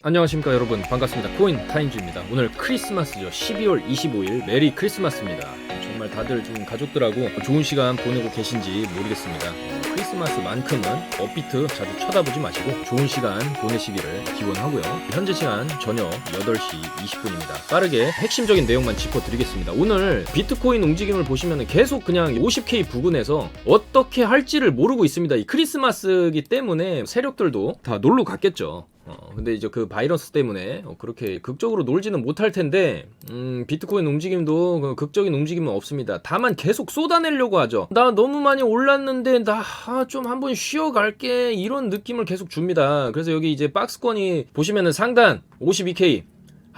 안녕하십니까 여러분. 반갑습니다. 코인 타임즈입니다. 오늘 크리스마스죠. 12월 25일. 메리 크리스마스입니다. 정말 다들 좀 가족들하고 좋은 시간 보내고 계신지 모르겠습니다. 크리스마스만큼은 업비트 자주 쳐다보지 마시고 좋은 시간 보내시기를 기원하고요. 현재 시간 저녁 8시 20분입니다. 빠르게 핵심적인 내용만 짚어드리겠습니다. 오늘 비트코인 움직임을 보시면 계속 그냥 50K 부근에서 어떻게 할지를 모르고 있습니다. 이 크리스마스기 때문에 세력들도 다 놀러 갔겠죠 어, 근데 이제 그 바이러스 때문에 어, 그렇게 극적으로 놀지는 못할 텐데, 음, 비트코인 움직임도 그 극적인 움직임은 없습니다. 다만 계속 쏟아내려고 하죠. 나 너무 많이 올랐는데, 나 좀 한번 쉬어갈게. 이런 느낌을 계속 줍니다. 그래서 여기 이제 박스권이 보시면은 상단 52K,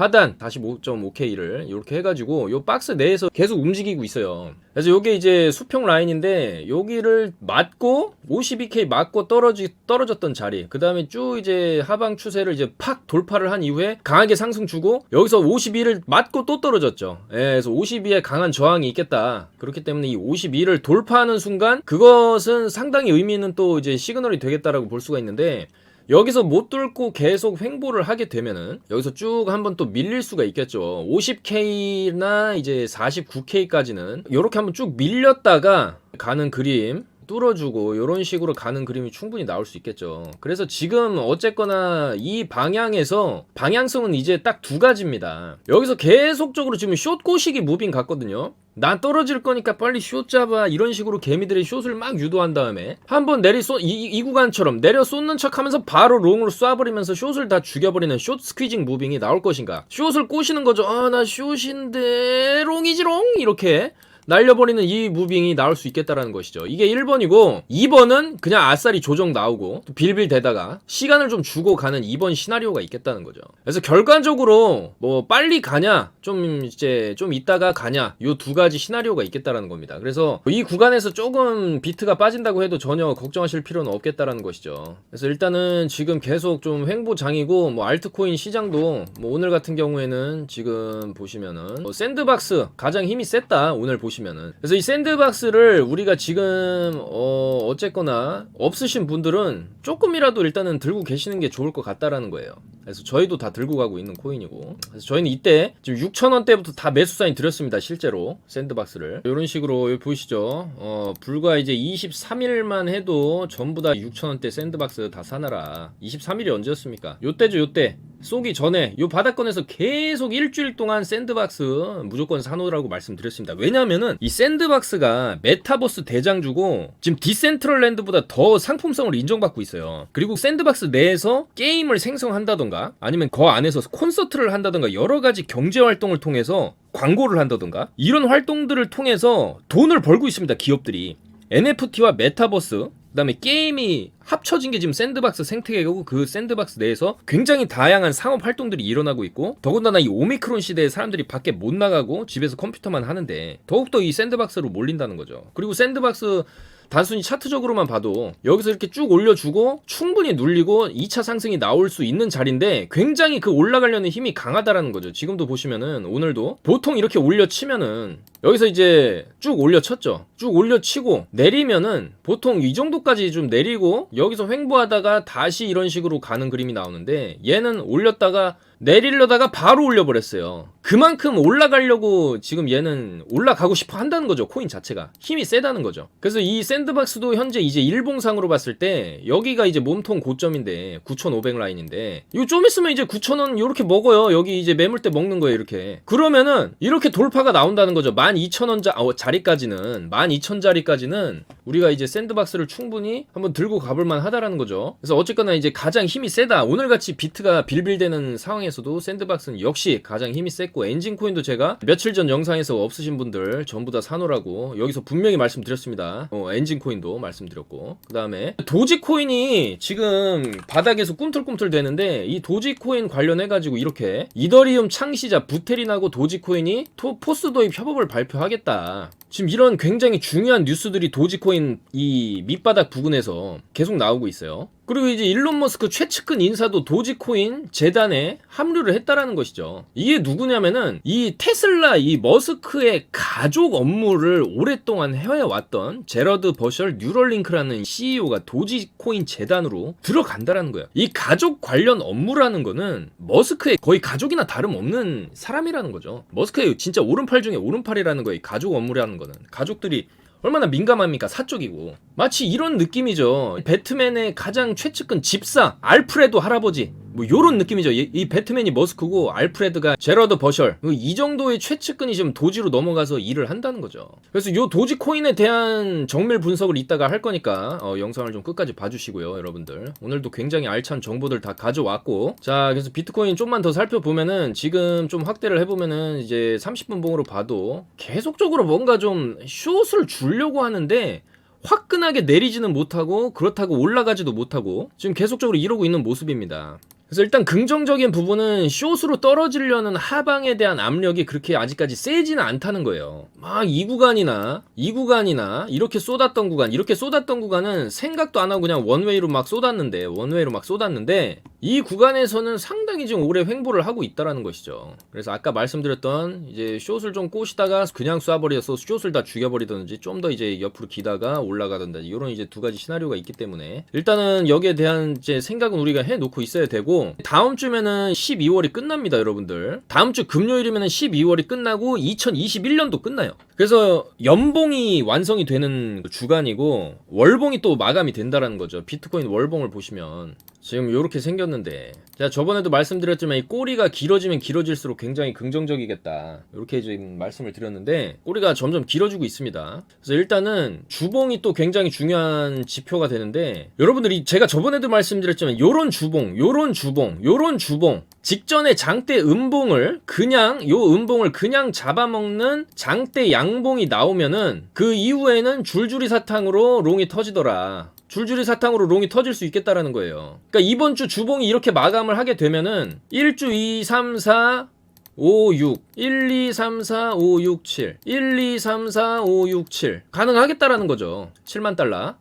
하단 45.5K를 이렇게 해가지고 요 박스 내에서 계속 움직이고 있어요. 그래서 요게 이제 수평 라인인데 여기를 맞고 52K 맞고 떨어지 떨어졌던 자리. 그 다음에 쭉 이제 하방 추세를 이제 팍 돌파를 한 이후에 강하게 상승 주고 여기서 52를 맞고 또 떨어졌죠. 예, 그래서 52에 강한 저항이 있겠다. 그렇기 때문에 이 52를 돌파하는 순간 그것은 상당히 의미 있는 또 이제 시그널이 되겠다라고 볼 수가 있는데 여기서 못 뚫고 계속 횡보를 하게 되면은 여기서 쭉 한번 또 밀릴 수가 있겠죠. 50K나 이제 49K까지는 이렇게 한번 쭉 밀렸다가 가는 그림 뚫어주고 이런 식으로 가는 그림이 충분히 나올 수 있겠죠. 그래서 지금 어쨌거나 이 방향에서 방향성은 이제 딱 두 가지입니다. 여기서 계속적으로 지금 숏 꼬시기 무빙 같거든요. 난 떨어질 거니까 빨리 숏 잡아. 이런 식으로 개미들이 숏을 막 유도한 다음에 한번 내리 쏘, 이, 이 구간처럼 내려 쏟는 척 하면서 바로 롱으로 쏴버리면서 숏을 다 죽여버리는 숏 스퀴징 무빙이 나올 것인가? 숏을 꼬시는 거죠. 아 나 숏인데 롱이지 롱! 이렇게 날려버리는 이 무빙이 나올 수 있겠다라는 것이죠. 이게 1번이고 2번은 그냥 아싸리 조정 나오고 또 빌빌 대다가 시간을 좀 주고 가는 2번 시나리오가 있겠다는 거죠. 그래서 결과적으로 뭐 빨리 가냐 좀 이제 좀 있다가 가냐 요 두 가지 시나리오가 있겠다라는 겁니다. 그래서 이 구간에서 조금 비트가 빠진다고 해도 전혀 걱정하실 필요는 없겠다라는 것이죠. 그래서 일단은 지금 계속 좀 횡보장이고 뭐 알트코인 시장도 뭐 오늘 같은 경우에는 지금 보시면은 뭐 샌드박스 가장 힘이 셌다 오늘 보시면 은 그래서 이 샌드박스를 우리가 지금 어 어쨌거나 없으신 분들은 조금이라도 일단은 들고 계시는 게 좋을 것 같다라는 거예요. 그래서 저희도 다 들고 가고 있는 코인이고. 그래서 저희는 이때 지금 6,000원대부터 다 매수 사인 드렸습니다 실제로. 샌드박스를. 이런 식으로 보이시죠? 어 불과 이제 23일만 해도 전부 다 6,000원대 샌드박스 다 사놔라. 23일이 언제였습니까? 요때죠 요때. 쏘기 전에 요 바닥권에서 계속 일주일 동안 샌드박스 무조건 사놓으라고 말씀드렸습니다. 왜냐면은 이 샌드박스가 메타버스 대장주고 지금 디센트럴랜드보다 더 상품성을 인정받고 있어요. 그리고 샌드박스 내에서 게임을 생성한다던가 아니면 그 안에서 콘서트를 한다던가 여러 가지 경제 활동을 통해서 광고를 한다던가 이런 활동들을 통해서 돈을 벌고 있습니다. 기업들이. NFT와 메타버스 그다음에 게임이 합쳐진 게 지금 샌드박스 생태계고 그 샌드박스 내에서 굉장히 다양한 상업 활동들이 일어나고 있고 더군다나 이 오미크론 시대에 사람들이 밖에 못 나가고 집에서 컴퓨터만 하는데 더욱더 이 샌드박스로 몰린다는 거죠. 그리고 샌드박스 단순히 차트적으로만 봐도 여기서 이렇게 쭉 올려주고 충분히 눌리고 2차 상승이 나올 수 있는 자리인데 굉장히 그 올라가려는 힘이 강하다라는 거죠. 지금도 보시면은 오늘도 보통 이렇게 올려치면은 여기서 이제 쭉 올려쳤죠. 쭉 올려치고 내리면은 보통 이 정도까지 좀 내리고 여기서 횡보하다가 다시 이런 식으로 가는 그림이 나오는데 얘는 올렸다가 내리려다가 바로 올려버렸어요. 그만큼 올라가려고 지금 얘는 올라가고 싶어 한다는 거죠. 코인 자체가. 힘이 세다는 거죠. 그래서 이 샌드박스도 현재 이제 일봉상으로 봤을 때 여기가 이제 몸통 고점인데 9,500 라인인데 이거 좀 있으면 이제 9,000원 이렇게 먹어요. 여기 이제 매물대 먹는 거예요. 이렇게. 그러면은 이렇게 돌파가 나온다는 거죠. 12,000원 자, 어, 자리까지는 12,000자리까지는 우리가 이제 샌드박스를 충분히 한번 들고 가볼 만 하다라는 거죠. 그래서 어쨌거나 이제 가장 힘이 세다. 오늘같이 비트가 빌빌대는 상황에 에서도 샌드박스는 역시 가장 힘이 셌고 엔진 코인도 제가 며칠 전 영상에서 없으신 분들 전부 다 사놓으라고 여기서 분명히 말씀드렸습니다. 어, 엔진 코인도 말씀드렸고 그 다음에 도지 코인이 지금 바닥에서 꿈틀꿈틀 되는데 이 도지 코인 관련해 가지고 이렇게 이더리움 창시자 부테린하고 도지 코인이 토, 포스 도입 협업을 발 표하겠다. 지금 이런 굉장히 중요한 뉴스들이 도지코인 이 밑바닥 부근에서 계속 나오고 있어요. 그리고 이제 일론 머스크 최측근 인사도 도지코인 재단에 합류를 했다라는 것이죠. 이게 누구냐면은 이 테슬라 이 머스크의 가족 업무를 오랫동안 해왔던 제러드 버셜 뉴럴링크라는 CEO가 도지코인 재단으로 들어간다라는 거야. 이 가족 관련 업무라는 거는 머스크의 거의 가족이나 다름없는 사람이라는 거죠. 머스크의 진짜 오른팔 중에 오른팔이라는 거예요. 이 가족 업무라는 거는 가족들이 얼마나 민감합니까? 사적이고. 마치 이런 느낌이죠. 배트맨의 가장 최측근 집사, 알프레도 할아버지. 뭐 요런 느낌이죠. 이, 이 배트맨이 머스크고 알프레드가 제러드 버셜. 이 정도의 최측근이 지금 도지로 넘어가서 일을 한다는 거죠. 그래서 요 도지 코인에 대한 정밀 분석을 이따가 할 거니까 어, 영상을 좀 끝까지 봐주시고요, 여러분들. 오늘도 굉장히 알찬 정보들 다 가져왔고. 자, 그래서 비트코인 좀만 더 살펴보면은 지금 좀 확대를 해보면은 이제 30분 봉으로 봐도 계속적으로 뭔가 좀 숏을 주려고 하는데 화끈하게 내리지는 못하고 그렇다고 올라가지도 못하고 지금 계속적으로 이러고 있는 모습입니다. 그래서 일단 긍정적인 부분은 숏으로 떨어지려는 하방에 대한 압력이 그렇게 아직까지 세지는 않다는 거예요. 막 이 구간이나 이 구간이나 이렇게 쏟았던 구간, 이렇게 쏟았던 구간은 생각도 안 하고 그냥 원웨이로 막 쏟았는데 원웨이로 막 쏟았는데 이 구간에서는 상당히 지금 오래 횡보를 하고 있다라는 것이죠. 그래서 아까 말씀드렸던 이제 숏을 좀 꼬시다가 그냥 쏴버려서 숏을 다 죽여버리든지 좀 더 이제 옆으로 기다가 올라가든지 이런 이제 두 가지 시나리오가 있기 때문에 일단은 여기에 대한 이제 생각은 우리가 해 놓고 있어야 되고 다음 주면은 12월이 끝납니다, 여러분들. 다음 주 금요일이면은 12월이 끝나고 2021년도 끝나요. 그래서 연봉이 완성이 되는 주간이고 월봉이 또 마감이 된다라는 거죠. 비트코인 월봉을 보시면 지금 이렇게 생겼는데. 제가 저번에도 말씀드렸지만 이 꼬리가 길어지면 길어질수록 굉장히 긍정적이겠다. 이렇게 지금 말씀을 드렸는데 꼬리가 점점 길어지고 있습니다. 그래서 일단은 주봉이 또 굉장히 중요한 지표가 되는데 여러분들이 제가 저번에도 말씀드렸지만 요런 주봉 요런 주봉 요런 주봉 직전에 장대 음봉을 그냥 요 음봉을 그냥 잡아먹는 장대 양봉이 나오면은 그 이후에는 줄줄이 사탕으로 롱이 터지더라 줄줄이 사탕으로 롱이 터질 수 있겠다라는 거예요. 그러니까 이번 주 주봉이 이렇게 마감을 하게 되면은 1주 2, 3, 4, 5, 6, 1, 2, 3, 4, 5, 6, 7, 1, 2, 3, 4, 5, 6, 7 가능하겠다라는 거죠. 7만 달러.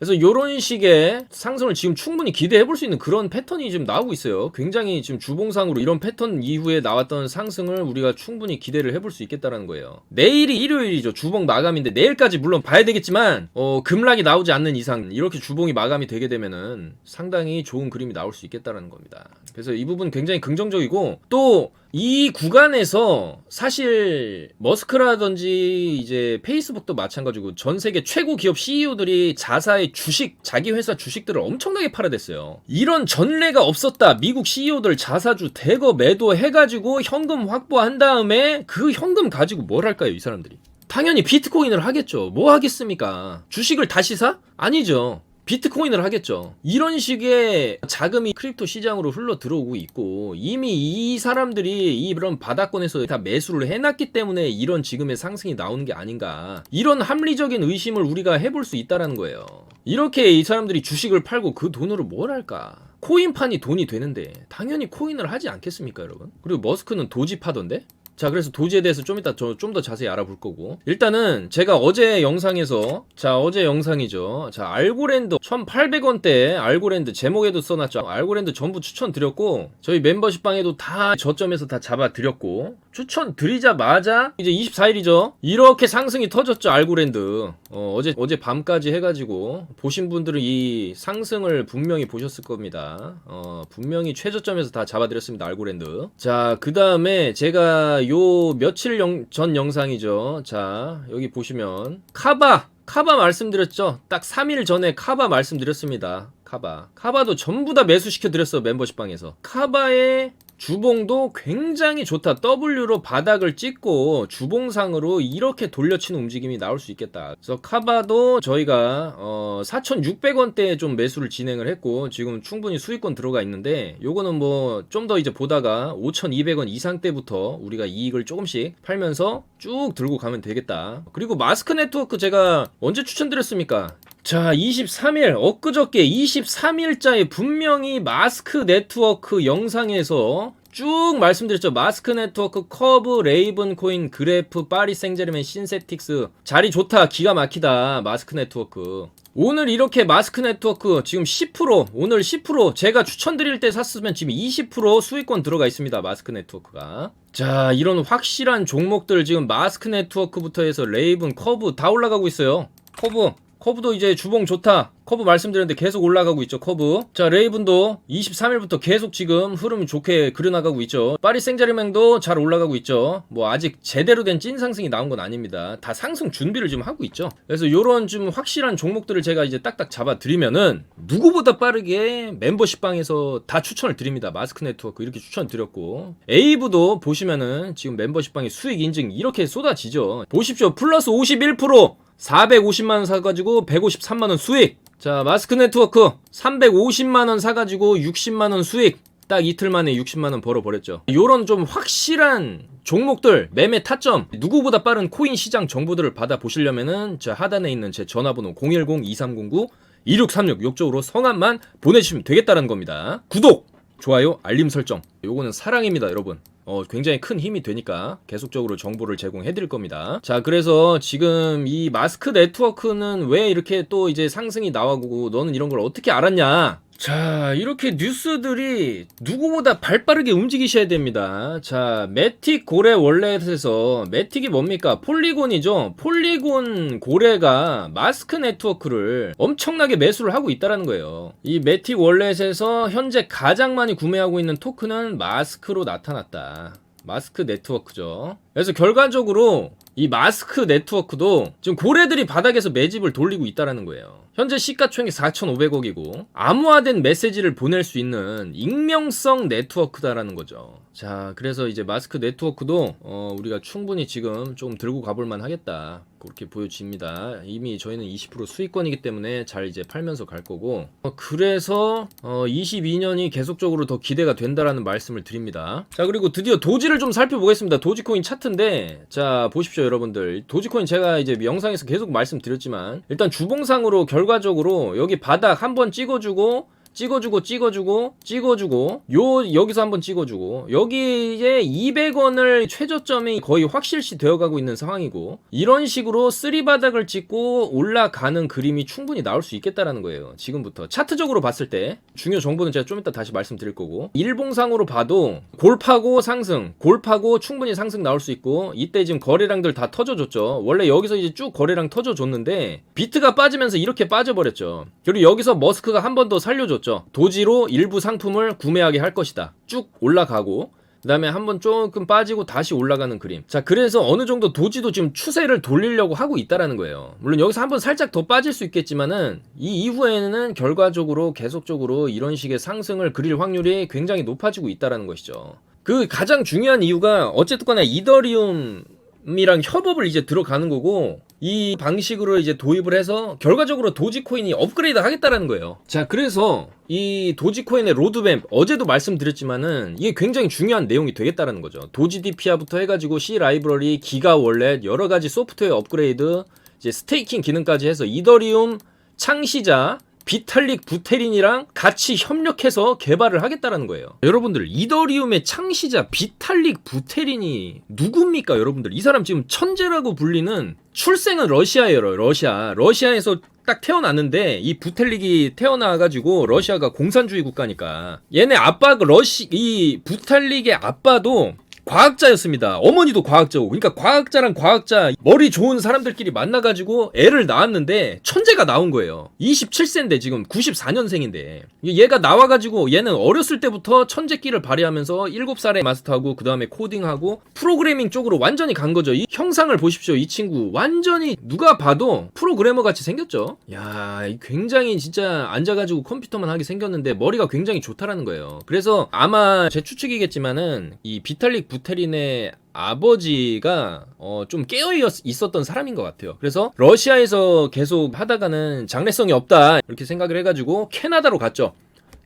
그래서 이런 식의 상승을 지금 충분히 기대해 볼 수 있는 그런 패턴이 지금 나오고 있어요. 굉장히 지금 주봉상으로 이런 패턴 이후에 나왔던 상승을 우리가 충분히 기대를 해볼 수 있겠다라는 거예요. 내일이 일요일이죠. 주봉 마감인데 내일까지 물론 봐야 되겠지만 어, 급락이 나오지 않는 이상 이렇게 주봉이 마감이 되게 되면은 상당히 좋은 그림이 나올 수 있겠다라는 겁니다. 그래서 이 부분 굉장히 긍정적이고 또 이 구간에서 사실 머스크라든지 이제 페이스북도 마찬가지고 전 세계 최고 기업 CEO들이 자사의 주식, 자기 회사 주식들을 엄청나게 팔아댔어요. 이런 전례가 없었다. 미국 CEO들 자사주 대거 매도해가지고 현금 확보한 다음에 그 현금 가지고 뭘 할까요, 이 사람들이? 당연히 비트코인을 하겠죠. 뭐 하겠습니까? 주식을 다시 사? 아니죠. 비트코인을 하겠죠. 이런 식의 자금이 크립토 시장으로 흘러 들어오고 있고 이미 이 사람들이 이런 바닥권에서 다 매수를 해놨기 때문에 이런 지금의 상승이 나오는 게 아닌가. 이런 합리적인 의심을 우리가 해볼 수 있다라는 거예요. 이렇게 이 사람들이 주식을 팔고 그 돈으로 뭘 할까? 코인판이 돈이 되는데 당연히 코인을 하지 않겠습니까, 여러분? 그리고 머스크는 도지 파던데? 자, 그래서 도지에 대해서 좀 이따 좀 더 자세히 알아볼 거고. 일단은 제가 어제 영상에서, 자, 어제 영상이죠. 자, 알고랜드 1,800원대 알고랜드 제목에도 써놨죠. 알고랜드 전부 추천드렸고, 저희 멤버십 방에도 다 저점에서 다 잡아드렸고, 추천드리자마자 이제 24일이죠. 이렇게 상승이 터졌죠, 알고랜드. 어, 어제, 어제 밤까지 해가지고, 보신 분들은 이 상승을 분명히 보셨을 겁니다. 어, 분명히 최저점에서 다 잡아드렸습니다, 알고랜드. 자, 그 다음에 제가 요 며칠 영- 전 영상이죠. 자, 여기 보시면 카바 카바 말씀드렸죠. 딱 3일 전에 카바 말씀드렸습니다. 카바. 카바도 전부 다 매수시켜 드렸어. 멤버십 방에서. 카바의 주봉도 굉장히 좋다. W로 바닥을 찍고 주봉상으로 이렇게 돌려치는 움직임이 나올 수 있겠다. 그래서 카바도 저희가 어 4,600원대에 좀 매수를 진행을 했고 지금 충분히 수익권 들어가 있는데 요거는 뭐 좀 더 이제 보다가 5,200원 이상 때부터 우리가 이익을 조금씩 팔면서 쭉 들고 가면 되겠다. 그리고 마스크 네트워크 제가 언제 추천드렸습니까? 자, 23일, 엊그저께 23일자에 분명히 마스크 네트워크 영상에서 쭉 말씀드렸죠. 마스크 네트워크, 커브, 레이븐 코인, 그래프, 파리 생제르맹, 신세틱스. 자리 좋다. 기가 막히다. 마스크 네트워크. 오늘 이렇게 마스크 네트워크 지금 10% 오늘 10% 제가 추천드릴 때 샀으면 지금 20% 수익권 들어가 있습니다. 마스크 네트워크가. 자, 이런 확실한 종목들 지금 마스크 네트워크부터 해서 레이븐, 커브 다 올라가고 있어요. 커브 커브도 이제 주봉 좋다. 커브 말씀드렸는데 계속 올라가고 있죠. 커브. 자, 레이븐도 23일부터 계속 지금 흐름 좋게 그려나가고 있죠. 파리 생자르맹도 잘 올라가고 있죠. 뭐 아직 제대로 된 찐 상승이 나온 건 아닙니다. 다 상승 준비를 지금 하고 있죠. 그래서 요런 좀 확실한 종목들을 제가 이제 딱딱 잡아 드리면은 누구보다 빠르게 멤버십 방에서 다 추천을 드립니다. 마스크 네트워크 이렇게 추천 드렸고 에이브도 보시면은 지금 멤버십 방에 수익 인증 이렇게 쏟아지죠. 보십시오. 플러스 51% 450만 원 사가지고 153만 원 수익. 자, 마스크 네트워크 350만 원 사가지고 60만 원 수익. 딱 이틀 만에 60만 원 벌어버렸죠. 요런 좀 확실한 종목들, 매매 타점, 누구보다 빠른 코인 시장 정보들을 받아 보시려면은 저 하단에 있는 제 전화번호 010-2309-2636 요쪽으로 성함만 보내주시면 되겠다는 겁니다. 구독! 좋아요, 알림 설정. 요거는 사랑입니다, 여러분. 어, 굉장히 큰 힘이 되니까 계속적으로 정보를 제공해 드릴 겁니다. 자, 그래서 지금 이 마스크 네트워크는 왜 이렇게 또 이제 상승이 나와고 너는 이런 걸 어떻게 알았냐? 자, 이렇게 뉴스들이 누구보다 발 빠르게 움직이셔야 됩니다. 자, 매틱 고래 월렛에서 매틱이 뭡니까? 폴리곤이죠. 폴리곤 고래가 마스크 네트워크를 엄청나게 매수를 하고 있다라는 거예요. 이 매틱 월렛에서 현재 가장 많이 구매하고 있는 토큰은 마스크로 나타났다. 마스크 네트워크죠. 그래서 결과적으로 이 마스크 네트워크도 지금 고래들이 바닥에서 매집을 돌리고 있다라는 거예요. 현재 시가총액이 4,500억이고 암호화된 메시지를 보낼 수 있는 익명성 네트워크다라는 거죠. 자, 그래서 이제 마스크 네트워크도 어, 우리가 충분히 지금 좀 들고 가볼 만 하겠다. 그렇게 보여집니다. 이미 저희는 20% 수익권이기 때문에 잘 이제 팔면서 갈 거고. 어, 그래서 어, 22년이 계속적으로 더 기대가 된다라는 말씀을 드립니다. 자, 그리고 드디어 도지를 좀 살펴보겠습니다. 도지코인 차트인데 자, 보십시오, 여러분들. 도지코인 제가 이제 영상에서 계속 말씀드렸지만 일단 주봉상으로 결과적으로 여기 바닥 한번 찍어주고 찍어주고 찍어주고 찍어주고 요 여기서 한번 찍어주고. 여기에 200원을 최저점이 거의 확실시 되어가고 있는 상황이고 이런 식으로 쓰리 바닥을 찍고 올라가는 그림이 충분히 나올 수 있겠다라는 거예요 지금부터. 차트적으로 봤을 때 중요 정보는 제가 좀 이따 다시 말씀드릴 거고 일봉상으로 봐도 골파고 상승 골파고 충분히 상승 나올 수 있고 이때 지금 거래량들 다 터져줬죠. 원래 여기서 이제 쭉 거래량 터져줬는데 비트가 빠지면서 이렇게 빠져버렸죠. 그리고 여기서 머스크가 한 번 더 살려줬죠 줬죠. 도지로 일부 상품을 구매하게 할 것이다. 쭉 올라가고 그 다음에 한번 조금 빠지고 다시 올라가는 그림. 자, 그래서 어느 정도 도지도 지금 추세를 돌리려고 하고 있다라는 거예요. 물론 여기서 한번 살짝 더 빠질 수 있겠지만은 이 이후에는 결과적으로 계속적으로 이런 식의 상승을 그릴 확률이 굉장히 높아지고 있다라는 것이죠. 그 가장 중요한 이유가 어쨌든 간에 이더리움 이랑 협업을 이제 들어가는 거고 이 방식으로 이제 도입을 해서 결과적으로 도지코인이 업그레이드 하겠다라는 거예요. 자, 그래서 이 도지코인의 로드맵 어제도 말씀드렸지만은 이게 굉장히 중요한 내용이 되겠다라는 거죠. 도지 디피아부터 해가지고 C 라이브러리, 기가 월렛 여러 가지 소프트웨어 업그레이드, 이제 스테이킹 기능까지 해서 이더리움 창시자 비탈릭 부테린이랑 같이 협력해서 개발을 하겠다라는 거예요. 여러분들 이더리움의 창시자 비탈릭 부테린이 누굽니까? 여러분들 이 사람 지금 천재라고 불리는 출생은 러시아예요. 러시아. 러시아에서 딱 태어났는데 이 부텔릭이 태어나가지고 러시아가 공산주의 국가니까 얘네 아빠 러시 이 부탈릭의 아빠도 과학자였습니다. 어머니도 과학자고. 그러니까 과학자랑 과학자 머리 좋은 사람들끼리 만나가지고 애를 낳았는데 천재가 나온 거예요. 27세인데 지금 94년생인데 얘가 나와가지고 얘는 어렸을 때부터 천재끼를 발휘하면서 7살에 마스터하고 그 다음에 코딩하고 프로그래밍 쪽으로 완전히 간 거죠. 이 형상을 보십시오. 이 친구 완전히 누가 봐도 프로그래머 같이 생겼죠. 야, 굉장히 진짜 앉아가지고 컴퓨터만 하게 생겼는데 머리가 굉장히 좋다라는 거예요. 그래서 아마 제 추측이겠지만은 이 비탈릭 부 부테린의 아버지가 어, 좀 깨어 있었던 사람인 것 같아요. 그래서 러시아에서 계속 하다가는 장래성이 없다 이렇게 생각을 해가지고 캐나다로 갔죠.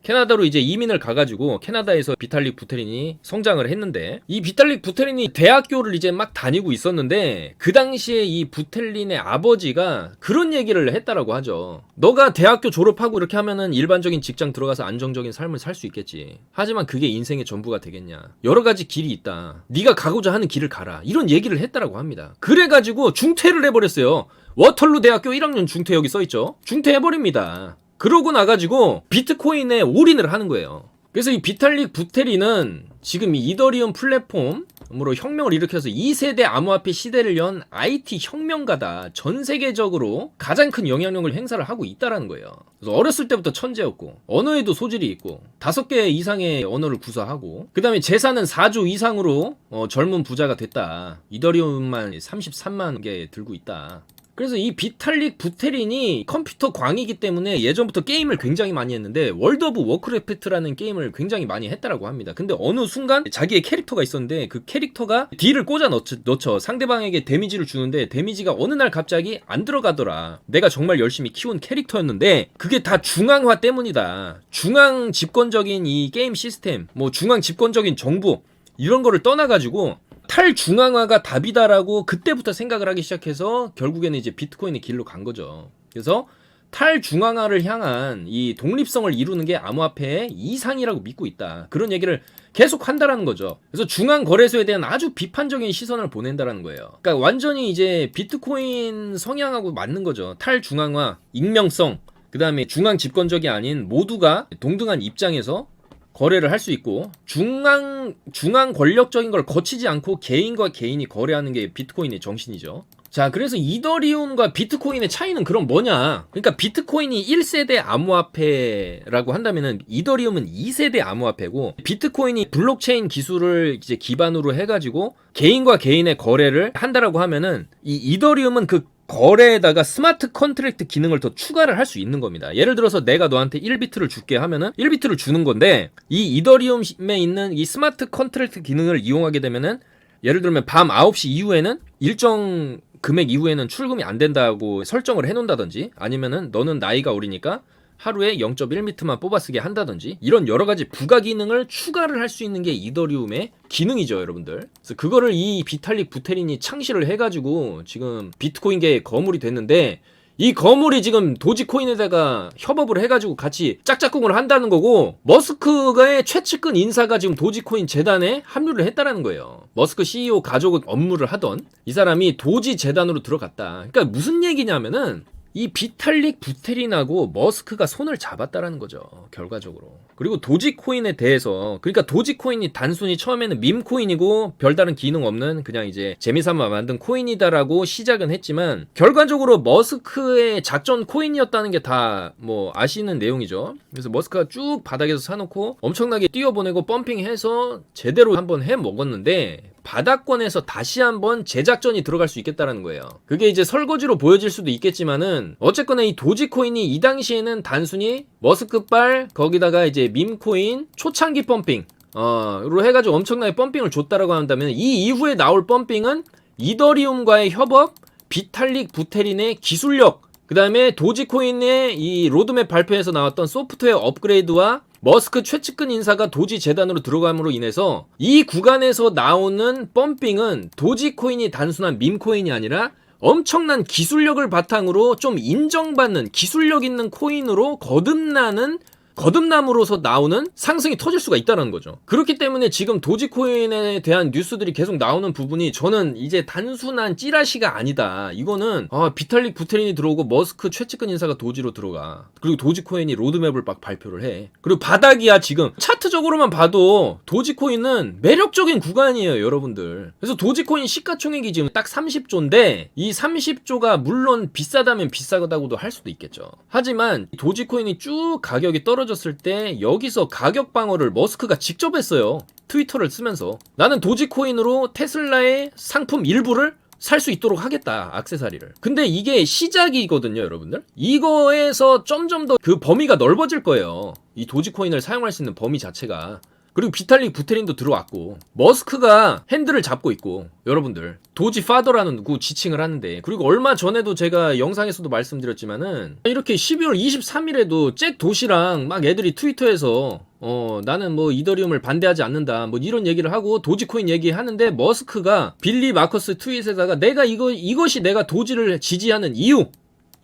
캐나다로 이제 이민을 가가지고 캐나다에서 비탈릭 부테린이 성장을 했는데 이 비탈릭 부테린이 대학교를 이제 막 다니고 있었는데 그 당시에 이 부텔린의 아버지가 그런 얘기를 했다라고 하죠. 너가 대학교 졸업하고 이렇게 하면은 일반적인 직장 들어가서 안정적인 삶을 살 수 있겠지. 하지만 그게 인생의 전부가 되겠냐. 여러 가지 길이 있다. 네가 가고자 하는 길을 가라. 이런 얘기를 했다라고 합니다. 그래가지고 중퇴를 해버렸어요. 워털루 대학교 1학년 중퇴 여기 써있죠. 중퇴해버립니다. 그러고 나가지고 비트코인에 올인을 하는 거예요. 그래서 이 비탈릭 부테리는 지금 이 이더리움 플랫폼으로 혁명을 일으켜서 2세대 암호화폐 시대를 연 IT 혁명가다. 전 세계적으로 가장 큰 영향력을 행사를 하고 있다라는 거예요. 그래서 어렸을 때부터 천재였고 언어에도 소질이 있고 다섯 개 이상의 언어를 구사하고 그 다음에 재산은 4조 이상으로 어, 젊은 부자가 됐다. 이더리움만 33만 개 들고 있다. 그래서 이 비탈릭 부테린이 컴퓨터 광이기 때문에 예전부터 게임을 굉장히 많이 했는데 월드 오브 워크래프트라는 게임을 굉장히 많이 했다라고 합니다. 근데 어느 순간 자기의 캐릭터가 있었는데 그 캐릭터가 딜을 꽂아 넣죠, 넣죠. 상대방에게 데미지를 주는데 데미지가 어느 날 갑자기 안 들어가더라. 내가 정말 열심히 키운 캐릭터였는데 그게 다 중앙화 때문이다. 중앙 집권적인 이 게임 시스템, 뭐 중앙 집권적인 정부 이런 거를 떠나가지고 탈중앙화가 답이다라고 그때부터 생각을 하기 시작해서 결국에는 이제 비트코인의 길로 간 거죠. 그래서 탈중앙화를 향한 이 독립성을 이루는 게 암호화폐의 이상이라고 믿고 있다. 그런 얘기를 계속 한다라는 거죠. 그래서 중앙 거래소에 대한 아주 비판적인 시선을 보낸다라는 거예요. 그러니까 완전히 이제 비트코인 성향하고 맞는 거죠. 탈중앙화, 익명성, 그 다음에 중앙 집권적이 아닌 모두가 동등한 입장에서 거래를 할 수 있고 중앙 중앙 권력적인 걸 거치지 않고 개인과 개인이 거래하는 게 비트코인의 정신이죠. 자, 그래서 이더리움과 비트코인의 차이는 그럼 뭐냐? 그러니까 비트코인이 1세대 암호화폐라고 한다면은 이더리움은 2세대 암호화폐고 비트코인이 블록체인 기술을 이제 기반으로 해 가지고 개인과 개인의 거래를 한다라고 하면은 이 이더리움은 그 거래에다가 스마트 컨트랙트 기능을 더 추가를 할 수 있는 겁니다. 예를 들어서 내가 너한테 1비트를 줄게 하면은 1비트를 주는 건데 이 이더리움에 있는 이 스마트 컨트랙트 기능을 이용하게 되면은 예를 들면 밤 9시 이후에는 일정 금액 이후에는 출금이 안 된다고 설정을 해 놓는다든지 아니면은 너는 나이가 어리니까 하루에 0.1미터만 뽑아쓰게 한다든지 이런 여러 가지 부가 기능을 추가를 할 수 있는 게 이더리움의 기능이죠, 여러분들. 그래서 그거를 이 비탈릭 부테린이 창시를 해가지고 지금 비트코인계의 거물이 됐는데 이 거물이 지금 도지코인에다가 협업을 해가지고 같이 짝짝꿍을 한다는 거고 머스크의 최측근 인사가 지금 도지코인 재단에 합류를 했다라는 거예요. 머스크 CEO 가족 업무를 하던 이 사람이 도지 재단으로 들어갔다. 그러니까 무슨 얘기냐면은 이 비탈릭 부테린하고 머스크가 손을 잡았다라는 거죠. 결과적으로. 그리고 도지코인에 대해서 그러니까 도지코인이 단순히 처음에는 밈코인이고 별다른 기능 없는 그냥 이제 재미삼아 만든 코인이다라고 시작은 했지만 결과적으로 머스크의 작전 코인이었다는 게 다 뭐 아시는 내용이죠. 그래서 머스크가 쭉 바닥에서 사놓고 엄청나게 뛰어보내고 펌핑해서 제대로 한번 해 먹었는데 바닥권에서 다시 한번 제작전이 들어갈 수 있겠다라는 거예요. 그게 이제 설거지로 보여질 수도 있겠지만은 어쨌거나 이 도지코인이 이 당시에는 단순히 머스크빨 거기다가 이제 밈코인 초창기 펌핑 어로 해가지고 엄청나게 펌핑을 줬다라고 한다면 이 이후에 나올 펌핑은 이더리움과의 협업, 비탈릭 부테린의 기술력, 그 다음에 도지코인의 이 로드맵 발표에서 나왔던 소프트웨어 업그레이드와 머스크 최측근 인사가 도지 재단으로 들어감으로 인해서 이 구간에서 나오는 펌핑은 도지 코인이 단순한 밈코인이 아니라 엄청난 기술력을 바탕으로 좀 인정받는 기술력 있는 코인으로 거듭나는 거듭남으로서 나오는 상승이 터질 수가 있다는 거죠. 그렇기 때문에 지금 도지코인에 대한 뉴스들이 계속 나오는 부분이 저는 이제 단순한 찌라시가 아니다. 이거는 아, 비탈릭 부테린이 들어오고 머스크 최측근 인사가 도지로 들어가. 그리고 도지코인이 로드맵을 막 발표를 해. 그리고 바닥이야 지금 차트적으로만 봐도 도지코인은 매력적인 구간이에요, 여러분들. 그래서 도지코인 시가총액이 지금 딱 30조인데 이 30조가 물론 비싸다면 비싸다고도 할 수도 있겠죠. 하지만 도지코인이 쭉 가격이 떨어 떨어졌을 때 여기서 가격 방어를 머스크가 직접 했어요. 트위터를 쓰면서. 나는 도지코인으로 테슬라의 상품 일부를 살 수 있도록 하겠다 악세사리를. 근데 이게 시작이거든요 여러분들. 이거에서 점점 더 그 범위가 넓어질 거예요. 이 도지코인을 사용할 수 있는 범위 자체가 그리고 비탈릭 부테린도 들어왔고 머스크가 핸들을 잡고 있고 여러분들. 도지 파더라는 그 지칭을 하는데 그리고 얼마 전에도 제가 영상에서도 말씀드렸지만은 이렇게 12월 23일에도 잭 도시랑 막 애들이 트위터에서 어 나는 뭐 이더리움을 반대하지 않는다 뭐 이런 얘기를 하고 도지코인 얘기하는데 머스크가 빌리 마커스 트윗에다가 내가 이거 이것이 내가 도지를 지지하는 이유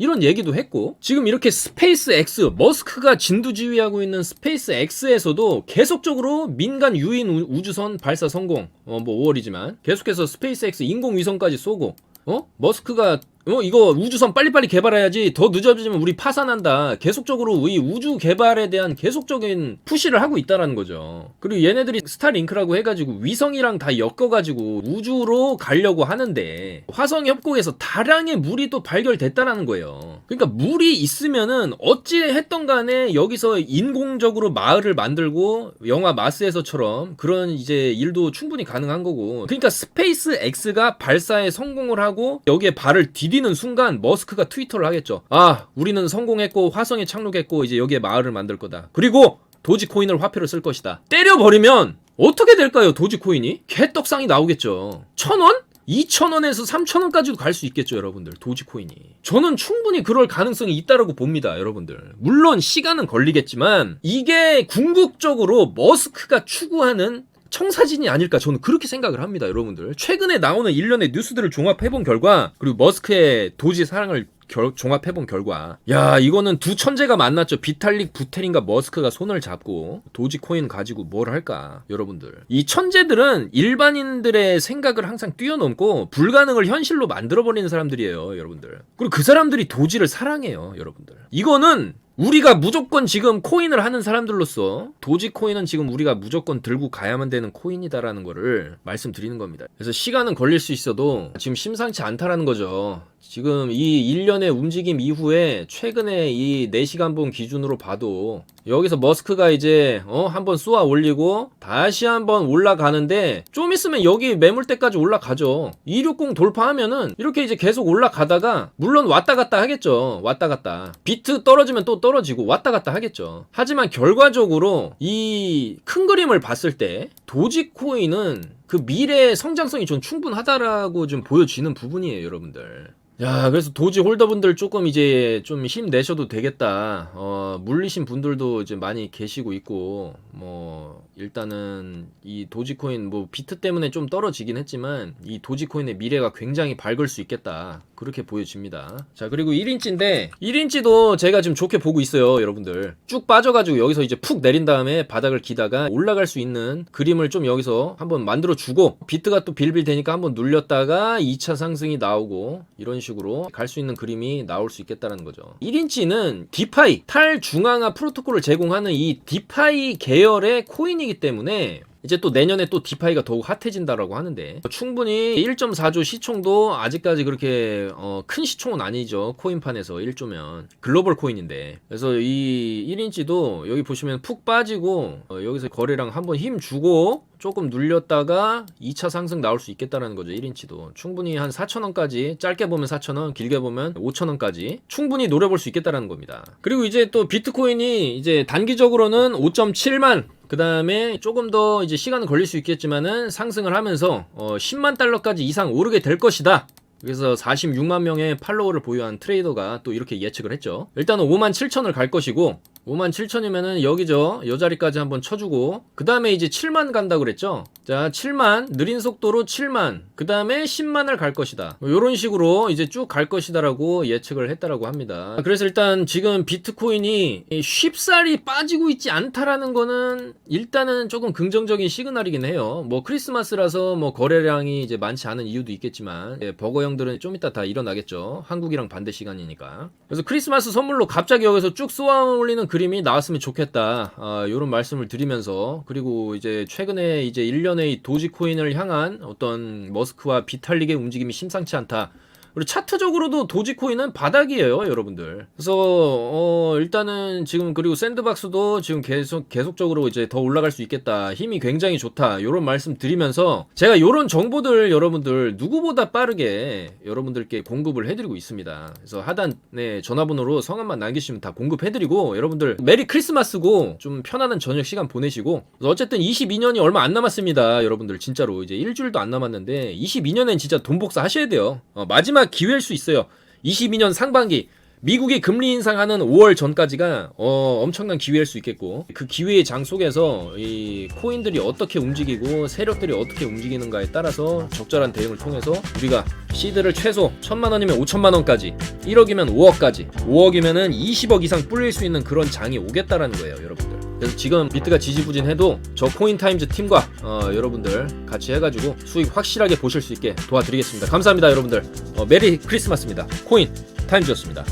이런 얘기도 했고 지금 이렇게 스페이스 X 머스크가 진두지휘하고 있는 스페이스 X에서도 계속적으로 민간 유인 우- 우주선 발사 성공. 어 뭐 5월이지만. 계속해서 스페이스 X 인공위성까지 쏘고 어? 머스크가 어 이거 우주선 빨리빨리 개발해야지 더 늦어지면 우리 파산한다. 계속적으로 이 우주 개발에 대한 계속적인 푸시를 하고 있다라는 거죠. 그리고 얘네들이 스타링크라고 해가지고 위성이랑 다 엮어가지고 우주로 가려고 하는데 화성 협곡에서 다량의 물이 또 발견됐다라는 거예요. 그러니까 물이 있으면은 어찌 했던 간에 여기서 인공적으로 마을을 만들고 영화 마스에서처럼 그런 이제 일도 충분히 가능한 거고. 그러니까 스페이스 X가 발사에 성공을 하고 여기에 발을 디디는 순간 머스크가 트위터를 하겠죠. 아, 우리는 성공했고 화성에 착륙했고 이제 여기에 마을을 만들 거다. 그리고 도지코인을 화폐로 쓸 것이다. 때려버리면 어떻게 될까요, 도지코인이? 개떡상이 나오겠죠. 천 원? 2,000원에서 3,000원까지도 갈 수 있겠죠, 여러분들. 도지코인이. 저는 충분히 그럴 가능성이 있다라고 봅니다, 여러분들. 물론 시간은 걸리겠지만 이게 궁극적으로 머스크가 추구하는 청사진이 아닐까 저는 그렇게 생각을 합니다, 여러분들. 최근에 나오는 일련의 뉴스들을 종합해본 결과 그리고 머스크의 도지 사랑을 결- 종합해본 결과. 야 이거는 두 천재가 만났죠. 비탈릭 부테린과 머스크가 손을 잡고 도지코인 가지고 뭘 할까 여러분들. 이 천재들은 일반인들의 생각을 항상 뛰어넘고 불가능을 현실로 만들어버리는 사람들이에요 여러분들. 그리고 그 사람들이 도지를 사랑해요 여러분들. 이거는 우리가 무조건 지금 코인을 하는 사람들로서 도지코인은 지금 우리가 무조건 들고 가야만 되는 코인이다라는 거를 말씀드리는 겁니다. 그래서 시간은 걸릴 수 있어도 지금 심상치 않다라는 거죠. 지금 이 일련의 움직임 이후에 최근에 이 4시간 본 기준으로 봐도 여기서 머스크가 이제 어 한번 쏘아 올리고 다시 한번 올라가는데 좀 있으면 여기 매물대까지 올라가죠. 260 돌파하면은 이렇게 이제 계속 올라가다가 물론 왔다 갔다 하겠죠. 왔다 갔다. 비트 떨어지면 또 떨어 지고 왔다 갔다 하겠죠. 하지만 결과적으로 이 큰 그림을 봤을 때 도지코인은 그 미래의 성장성이 좀 충분하다라고 좀 보여지는 부분이에요, 여러분들. 야, 그래서 도지 홀더분들 조금 이제 좀 힘내셔도 되겠다. 어, 물리신 분들도 이제 많이 계시고 있고, 뭐, 일단은 이 도지코인 뭐 비트 때문에 좀 떨어지긴 했지만, 이 도지코인의 미래가 굉장히 밝을 수 있겠다. 그렇게 보여집니다. 자, 그리고 1인치인데, 1인치도 제가 지금 좋게 보고 있어요, 여러분들. 쭉 빠져가지고 여기서 이제 푹 내린 다음에 바닥을 기다가 올라갈 수 있는 그림을 좀 여기서 한번 만들어 주고, 비트가 또 빌빌 되니까 한번 눌렸다가 2차 상승이 나오고, 이런 식으로 갈 수 있는 그림이 나올 수 있겠다는 거죠. 1인치는 디파이, 탈중앙화 프로토콜을 제공하는 이 디파이 계열의 코인 이기 때문에 이제 또 내년에 또 디파이가 더욱 핫해진다라고 하는데 충분히 1.4조 시총도 아직까지 그렇게 어, 큰 시총은 아니죠. 코인판에서 1조면 글로벌 코인인데. 그래서 이 1인치도 여기 보시면 푹 빠지고 어, 여기서 거래량 한번 힘 주고 조금 눌렸다가 2차 상승 나올 수 있겠다라는 거죠 1인치도 충분히 한 4천원까지 짧게 보면 4천원 길게 보면 5천원까지 충분히 노려볼 수 있겠다라는 겁니다 그리고 이제 또 비트코인이 이제 단기적으로는 5.7만 그 다음에 조금 더 이제 시간은 걸릴 수 있겠지만은 상승을 하면서 어 10만 달러까지 이상 오르게 될 것이다. 그래서 46만 명의 팔로워를 보유한 트레이더가 또 이렇게 예측을 했죠. 일단은 5만 7천을 갈 것이고 5만 7천이면은 여기죠. 요 자리까지 한번 쳐주고 그 다음에 이제 7만 간다 그랬죠. 자 7만 느린 속도로 7만 그 다음에 10만을 갈 것이다. 뭐 이런 식으로 이제 쭉 갈 것이다라고 예측을 했다라고 합니다. 그래서 일단 지금 비트코인이 이 쉽사리 빠지고 있지 않다라는 거는 일단은 조금 긍정적인 시그널이긴 해요. 뭐 크리스마스라서 뭐 거래량이 이제 많지 않은 이유도 있겠지만 예, 버거 형들은 좀 이따 다 일어나겠죠. 한국이랑 반대 시간이니까. 그래서 크리스마스 선물로 갑자기 여기서 쭉 쏘아 올리는 그 림이 나왔으면 좋겠다. 아, 이런 말씀을 드리면서 그리고 이제 최근에 이제 1년의 이 도지코인을 향한 어떤 머스크와 비탈릭의 움직임이 심상치 않다. 그리고 차트적으로도 도지코인은 바닥이에요, 여러분들. 그래서 어, 일단은 지금 그리고 샌드박스도 지금 계속 계속적으로 이제 더 올라갈 수 있겠다. 힘이 굉장히 좋다. 이런 말씀 드리면서 제가 이런 정보들 여러분들 누구보다 빠르게 여러분들께 공급을 해 드리고 있습니다. 그래서 하단에 전화번호로 성함만 남기시면 다 공급해 드리고 여러분들 메리 크리스마스고 좀 편안한 저녁 시간 보내시고 어쨌든 22년이 얼마 안 남았습니다, 여러분들 진짜로 이제 일주일도 안 남았는데 22년엔 진짜 돈 복사 하셔야 돼요. 어, 마지막 기회일 수 있어요. 22년 상반기 미국이 금리 인상하는 5월 전까지가 어, 엄청난 기회일 수 있겠고 그 기회의 장 속에서 이 코인들이 어떻게 움직이고 세력들이 어떻게 움직이는가에 따라서 적절한 대응을 통해서 우리가 시드를 최소 1000만 원이면 5천만 원까지 1억이면 5억까지 5억이면은 20억 이상 불릴 수 있는 그런 장이 오겠다라는 거예요, 여러분들. 그래서 지금 비트가 지지부진해도 저 코인 타임즈 팀과 어, 여러분들 같이 해가지고 수익 확실하게 보실 수 있게 도와드리겠습니다. 감사합니다, 여러분들. 어, 메리 크리스마스입니다. 코인 타임즈였습니다.